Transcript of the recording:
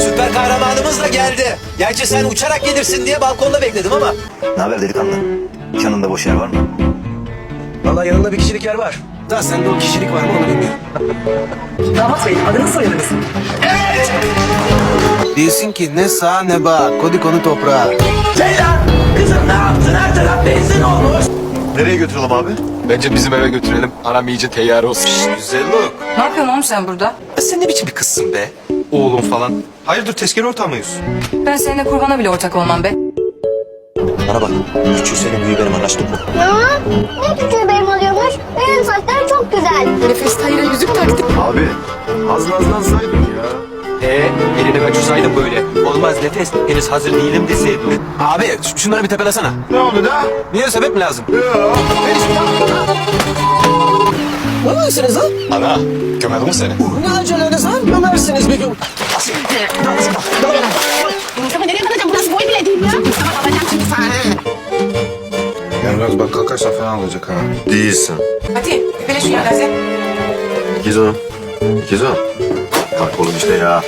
Süper kahramanımız da geldi. Gerçi sen uçarak gelirsin diye balkonda bekledim ama. Ne haber delikanlı? Yanında boş yer var mı? Vallahi yanında bir kişilik yer var. Da sende o kişilik var mı onu bilmiyorum. Damat bey adınız soyadınız. Diyorsun ki ne sağ ne bağ, kodi konu toprağa. Ceylan! Kızım ne yaptın? Her taraf benzin olmuş. Nereye götürelim abi? Bence bizim eve götürelim. Aram iyice teyyare olsun. Güzel look. Ne yapıyorsun oğlum sen burada? Ya sen ne biçim bir kızsın be? Oğlum falan. Hayırdır tezkere ortağı mıyız? Ben seninle kurbana bile ortak olmam be. Bana bak. Küçüğü senin büyüğü benim anlaştık mı? Ya ne küçüğü benim oluyormuş. Benim saçlarım çok güzel. Nefes Tayyip'e yüzük taktı. Abi az nazlansaydın ya. Ee, elini kaçırsaydın böyle. Olmaz nefes. Henüz hazır değilim deseydin. Abi şunları bir tepelesene. Ne oldu da? Niye sebep mi lazım? Ne oluyorsunuz lan? Ana, gömedim mi seni? Ne aceleniz var? Gün. Ama nereye bakacağım? Burası boy bile değil ya. Ama bakacağım şimdi sana. Yalnız bak kalkarsa falan olacak ha. Değilsin. Hadi öpele şu yagaze. Gizo. Gizo. Kalk oğlum işte ya.